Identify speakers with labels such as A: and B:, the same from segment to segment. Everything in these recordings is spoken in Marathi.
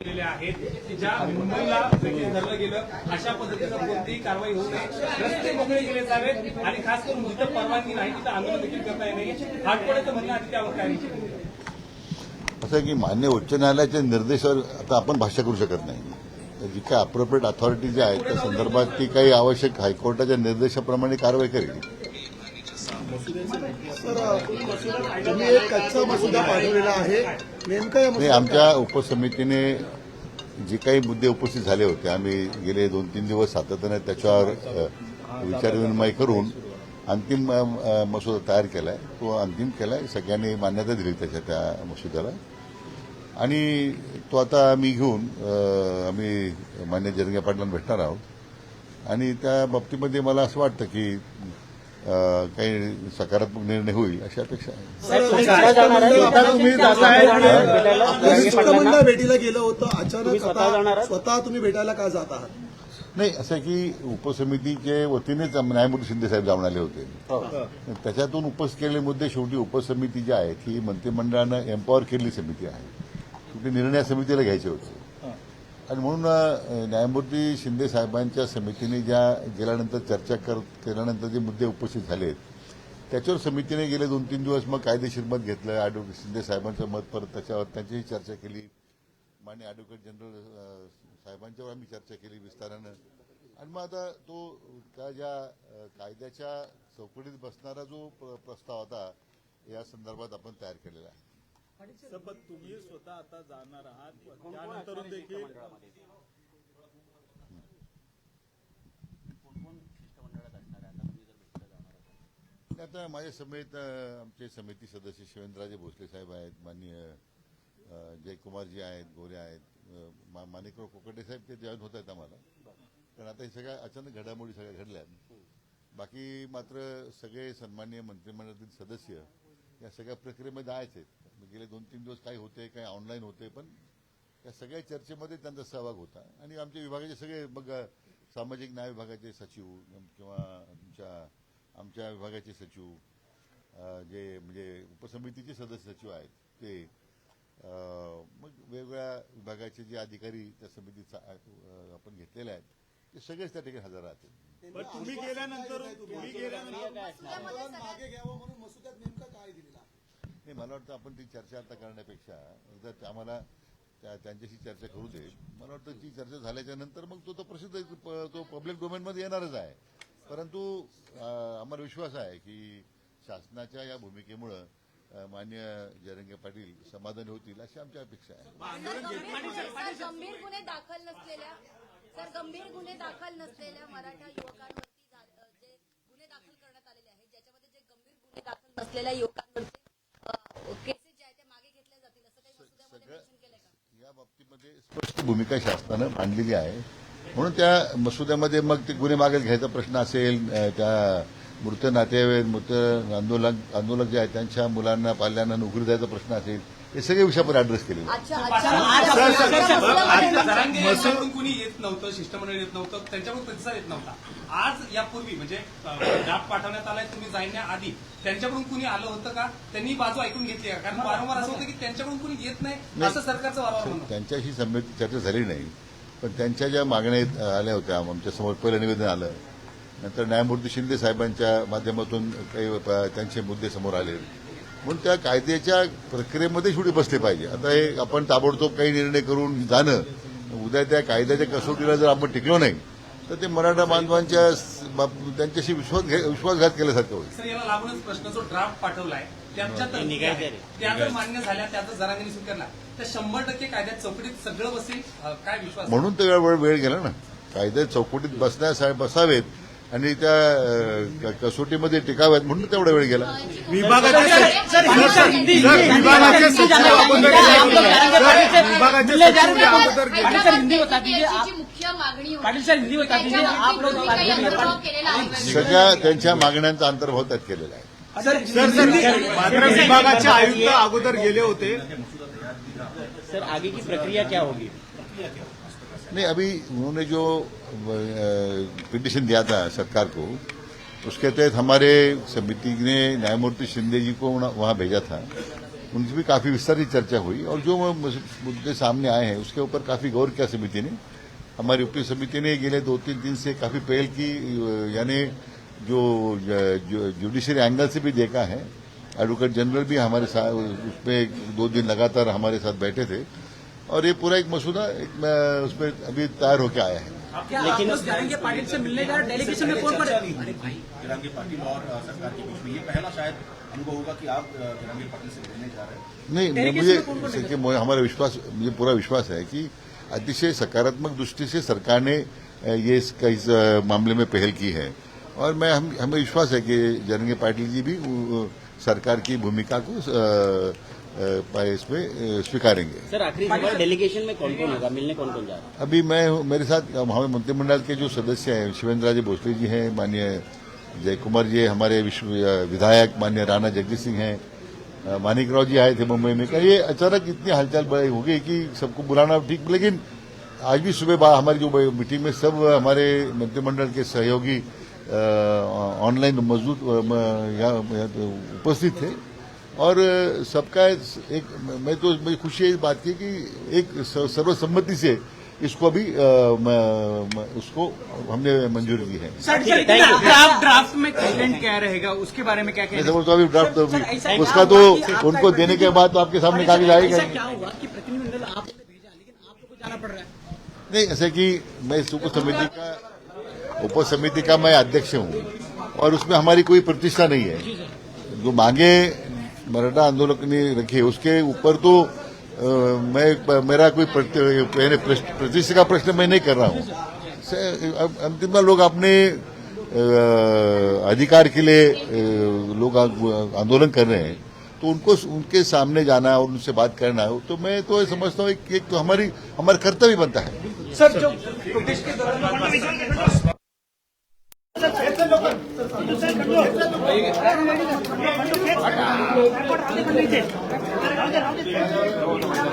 A: केलेल्या आहेत की ज्या मुंबईला धरलं गेलं अशा पद्धतीनं कोणतीही कारवाई होऊ नये. रस्ते मोकळे केले जावेत आणि खास करून जिथं परवानगी नाही तिथं आंदोलन देखील करता येईल हाटकोड्याचं म्हणणं आधी त्यावर काय
B: असं की मान्य उच्च न्यायालयाच्या निर्देशावर आता आपण भाष्य करू शकत नाही. जी काय अप्रोप्रिएट अथॉरिटी जी आहे त्या संदर्भात ती काही आवश्यक हायकोर्टाच्या निर्देशाप्रमाणे कारवाई करेल. नाही आमच्या उपसमितीने जे काही मुद्दे उपस्थित झाले होते आम्ही गेले दोन तीन दिवस सातत्याने त्याच्यावर विचारविनिमय करून अंतिम मसुदा तयार केलाय. तो अंतिम केलाय. सगळ्यांनी मान्यता दिली त्याच्या त्या मसुद्याला. आणि तो आता आम्ही घेऊन आम्ही मान्य जरंगे पाटलांना भेटणार आहोत. आणि त्या बाबतीमध्ये मला असं वाटतं की काही सकारात्मक निर्णय होईल अशी अपेक्षा आहे.
C: शिष्टमंडळ भेटीला गेलं होतं अचानक स्वतः तुम्ही भेटायला का जात आहात?
B: नाही असं आहे की उपसमितीचे वतीनेच न्यायमूर्ती शिंदे साहेब जाऊन आले होते. त्याच्यातून उपस्थित केलेले मुद्दे शेवटी उपसमिती जी आहे ही मंत्रिमंडळानं एम्पॉवर केलेली समिती आहे. शेवटी निर्णय समितीला घ्यायचे होते. आणि म्हणून न्यायमूर्ती शिंदे साहेबांच्या समितीने ज्या गेल्यानंतर चर्चा कर केल्यानंतर जे मुद्दे उपस्थित झाले त्याच्यावर समितीने गेले दोन तीन दिवस मग कायदेशीर मत घेतलं. ॲडव्होकेट शिंदे साहेबांचं मत परत त्याच्यावर त्यांचीही चर्चा केली. मान्य ॲडव्होकेट जनरल साहेबांच्यावर आम्ही चर्चा केली विस्तारानं. आणि मग आता तो त्या ज्या कायद्याच्या चौकटीत बसणारा जो प्र- प्रस्ताव होता या संदर्भात आपण तयार केलेला आहे.
D: पण तुम्ही स्वतः आता जाणार आहात. त्यानंतर देखील
B: आता माझ्या समेत आमचे समिती सदस्य शिवेंद्रराजे भोसले साहेब आहेत माननीय जयकुमारजी आहेत गोरे आहेत माणिकराव कोकटे साहेब ते जॉईन होत आहेत आम्हाला. कारण आता हे सगळ्या अचानक घडामोडी सगळ्या घडल्या बाकी मात्र सगळे सन्मान्य मंत्रिमंडळातील सदस्य या सगळ्या प्रक्रियेमध्ये आहेच आहेत. गेले दोन तीन दिवस काय होते काय ऑनलाईन होते पण या सगळ्या चर्चेमध्ये त्यांचा सहभाग होता आणि आमच्या विभागाचे सगळे मग सामाजिक न्याय विभागाचे सचिव किंवा आमच्या आमच्या विभागाचे सचिव जे म्हणजे उपसमितीचे सदस्य सचिव आहेत ते मग वेगवेगळ्या विभागाचे जे अधिकारी त्या समितीत आपण घेतलेले आहेत ते सगळेच त्या ठिकाणी हजर राहतील
D: पण तुम्ही गेल्यानंतर तुम्ही गेल्यानंतर
C: मतदान मागे घ्यावं म्हणून मसुद्यात नेमकं काय आहे?
B: नाही मला वाटतं आपण ती चर्चा आता करण्यापेक्षा एकदा आम्हाला त्या त्यांच्याशी चर्चा करू दे. मला वाटतं ती चर्चा झाल्याच्यानंतर मग तो तो प्रसिद्ध प- तो पब्लिक डोमेनमध्ये येणारच आहे. परंतु आम्हाला विश्वास आहे की शासनाच्या या भूमिकेमुळं मान्य जरंगे पाटील समाधानी होतील अशी आमची अपेक्षा आहे.
E: सर गंभीर गुन्हे दाखल नसलेल्या सर गंभीर गुन्हे दाखल नसलेल्या मराठा युवकांवरती जा- गुन्हे दाखल करण्यात आलेले आहेत ज्याच्यामध्ये जे गंभीर गुन्हे दाखल नसलेल्या युवकांवरचे केसेस जे आहेत ते मागे घेतल्या जातील असं काही मसुद्यामध्ये मेन्शन केलंय का
B: या बाबतीमध्ये स्पष्ट भूमिका शासनानं मांडलेली आहे. म्हणून त्या मसुद्यामध्ये मग ते गुन्हे मागे घ्यायचा प्रश्न असेल त्या मृत नातेवाईक मृत आंदोलक आंदोलक जे आहेत त्यांच्या मुलांना पाल्यांना नोकरी द्यायचा प्रश्न असेल हे सगळे विषय आपण ऍड्रेस
A: जरांगे यांच्याकडून कुणी येत नव्हतं शिष्टमंडळ येत नव्हतं त्यांच्याकडून प्रतिसाद येत नव्हता. आज यापूर्वी म्हणजे ड्राफ्ट पाठवण्यात आलाय तुम्ही जाण्याआधी त्यांच्याकडून कुणी आलं होतं का? त्यांनी बाजू ऐकून घेतली का? कारण वारंवार असं होतं की त्यांच्याकडून कुणी येत नाही असं सरकारचं वारंवार
B: त्यांच्याशी समिती चर्चा झाली नाही पण त्यांच्या ज्या मागण्या आल्या होत्या आमच्यासमोर पहिलं निवेदन आलं नंतर न्यायमूर्ती शिंदे साहेबांच्या माध्यमातून काही त्यांचे मुद्दे समोर आले. म्हणून त्या कायद्याच्या प्रक्रियेमध्ये शेवटी बसले पाहिजे. आता हे आपण ताबडतोब काही निर्णय करून जाणं उद्या त्या कायद्याच्या कसोटीला जर आपण टिकलो नाही तर ते मराठा बांधवांच्या त्यांच्याशी विश्वास विश्वासघात केल्यासारखं होईल.
A: सर याला लागूनच प्रश्न जो ड्राफ्ट पाठवलाय मान्य झाल्या त्याचा स्वीकारला तर शंभर टक्के कायद्यात चौकटीत सगळं बसेल काय विश्वास?
B: म्हणून तर वेळ वेळ गेला ना. कायदे चौकटीत बसण्यासाठी बसावेत. आणि त्या कसोटीमध्ये टिकाव्यात म्हणून तेवढा वेळ गेला? सगळ्या त्यांच्या मागण्यांचा अंतर्भाव त्यात केलेला आहे.
D: मात्र विभागाचे आयुक्त अगोदर गेले होते.
F: सर आगे की प्रक्रिया क्या होगी?
B: नहीं, अभी उन्होंने जो पिटिशन दिया था सरकार को, उसके तहत हमारे समिति ने न्यायमूर्ति शिंदे जी को वहाँ- भेजा था। उनसे भी काफ़ी विस्तारित चर्चा हुई और जो मुद्दे सामने आए हैं, उसके ऊपर काफ़ी गौर किया समिति ने। हमारी उपरी समिति ने गेले दो तीन दिन से काफ़ी पहल की यानी जो जुडिशरी एंगल से भी देखा है। एडवोकेट जनरल भी हमारे साथ, उसमें दो दिन लगातार हमारे साथ बैठे थे। और ये पूरा एक मसूदा एक, उसमें अभी तैयार होकर आया है।
F: लेकिन जाएँगे पाटिल से मिलने जा रहे डेलीगेशन में कौन कौन
G: जरांगे पाटिल और सरकार के बीच में ये पहला शायद अनुभव होगा कि आप जरांगे पाटिल से मिलने जा रहे हैं।
B: नहीं मुझे मुझे- हमारा विश्वास मुझे पूरा विश्वास है कि अतिशय सकारात्मक दृष्टि से सरकार ने ये इसका इस मामले में पहल की है। और मैं हम हमें विश्वास है कि जरंगे पाटिल जी भी सरकार की भूमिका को इसमें स्वीकारेंगे।
F: सर आखिरी सवाल डेलीगेशन में कौन कौन होगा? मिलने कौन कौन जा रहा है?
B: अभी मैं मेरे साथ हमारे मंत्रिमंडल के जो सदस्य हैं शिवेंद्र राजे भोसले जी हैं माननीय जय कुमार जी हमारे विश्व विधायक माननीय राणा जगदीश सिंह हैं अ, मानिकराव जी आए थे मुंबई में। कहा ये अचानक इतनी हलचल बढ़ी हो गई कि सबको बुलाना ठीक लेकिन आज भी सुबह हमारी जो मीटिंग में सब हमारे मंत्रिमंडल के सहयोगी ऑनलाइन मौजूद उपस्थित थे। और सबका एक मैं तो मुझे खुशी है इस बात की कि एक सर्वसम्मति से इसको अभी अ, म- म- उसको हमने मंजूरी दी है।
H: ड्राफ्ट ड्राफ्ट में कंटेंट क्या रहेगा? उसके बारे में क्या
B: अभी ड्राफ्ट तो अभी उसका तो उनको देने के बाद तो आपके सामने कागज़ आएगा
H: क्या हुआ कि प्रतिनिधिमंडल आपने भेजा लेकिन आप लोग जाना पड़ रहा है?
B: नहीं ऐसे कि मैं इस उप समिति का उप समिति का मैं अध्यक्ष हूँ और उसमें हमारी कोई प्रतिष्ठा नहीं है। जो मांगे मराठा आंदोलन ने रखी है उसके ऊपर तो अ, मैं मेरा कोई प्रतिष्ठा का प्रश्न मैं नहीं कर रहा हूँ अंतिम में लोग अपने अधिकार के लिए लोग आंदोलन कर रहे हैं तो उनको उनके सामने जाना और उनसे बात करना तो मैं तो समझता हूँ एक तो हमारी हमारा कर्तव्य बनता है
H: सर जो के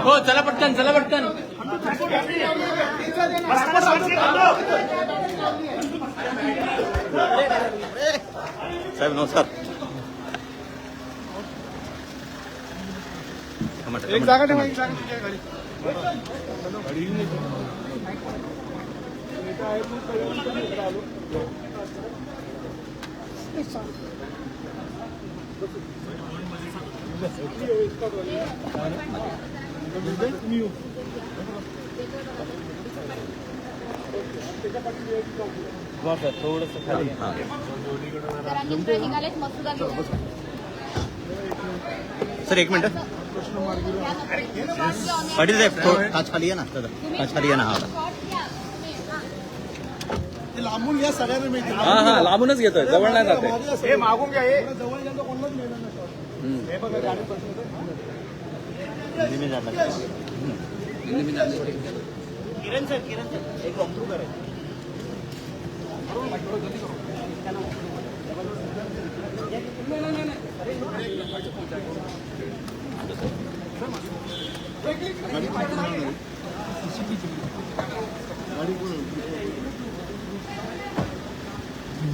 H: हो चला पटकन चला पटकन.
G: साहेब नमस्कार.
D: एक जागा ठेवा एक जागा तुझ्या गाडी
F: थोडस खाली
E: जरांगे पुढे निघालेत मसुदा घेऊन.
G: सर एक मिनिट। पाटील साहेब थोडं काच खाली आहे ना? दादा काच खाली आहे ना? हा।
C: ते लांबून घ्या सगळ्यांना मिळतील.
D: हा हा लांबूनच घेतोय. जवळ नाही जाते हे मागून घ्या हे.
C: जवळ गेलं तर कोणालाच मिळणार नाही.
D: हे बघा गाडी
F: किरण सर किरण सर. एक वॉकथ्रू करें.